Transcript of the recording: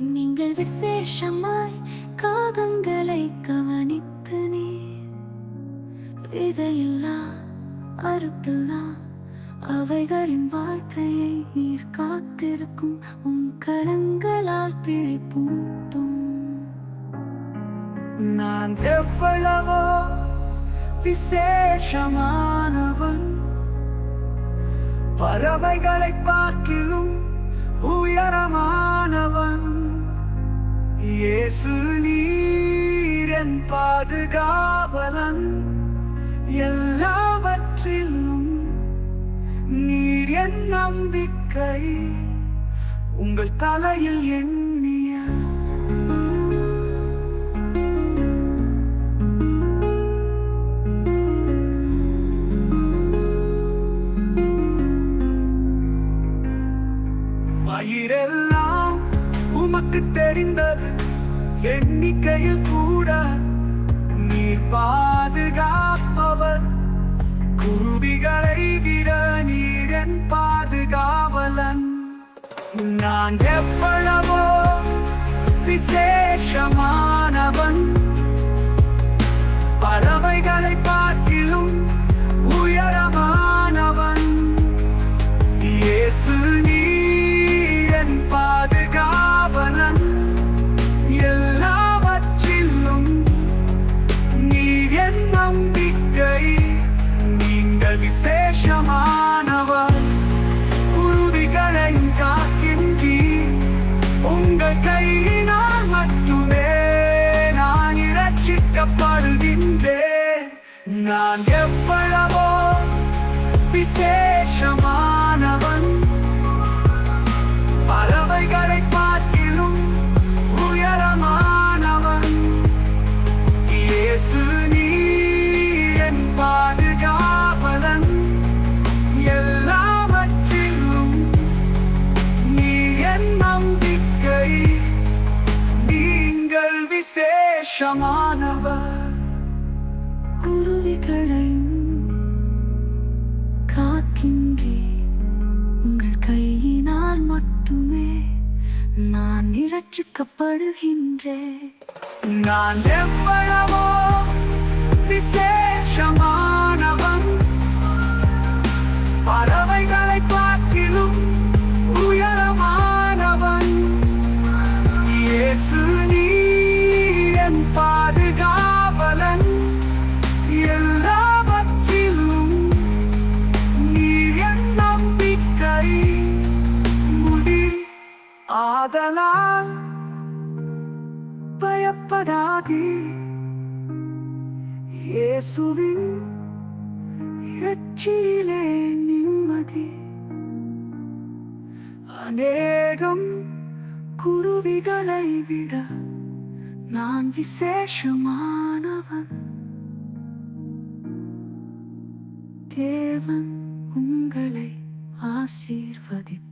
நீங்கள் விசேஷமாய் காகங்களை கவனித்து நீர். விதையில்லா அறுப்பில்லா அவைகளின் வாழ்க்கையை நீர் காத்திருக்கும். உன் கரங்களால் பிழைப்பூட்டும். நான் எவ்வளவோ விசேஷமானவன். பறவைகளை பார்க்கிலும் உயரமான என் பாதுகாவலன். எல்லாவற்றிலும் நீர் என் நம்பிக்கை. உங்கள் தலையில் எண்ணிய மயிரெல்லாம் உமக்கு தெரிந்தது. எண்ணிக்கையில் கூட நீ பாதுகாப்பவர். குருவிகளை விட நீரன் பாதுகாவலன். நான் எவ்வளவோ விசேஷமா நான் எவ்வளவோ விசேஷமானவன். பறவைகளை பார்க்கிலும் உயரமானவன். இயேசு நீ என் பாதுகாவலன். எல்லாவற்றிலும் நீ என் நம்பிக்கை. நீங்கள் விசேஷமானவன் குருவிகளையும் காக்கின்றே. உங்கள் கையினால் மட்டுமே நான் இரட்சிக்கப்படுகின்றேன். நான் எவ்வளவோ விசேஷமானவன் பயப்படாதே இயேசுவின் இறைச்சியிலே நிம்மதி அநேகம் குருவிகளை விட நான் விசேஷமானவன் தேவன் உங்களை ஆசீர்வதிப்பார்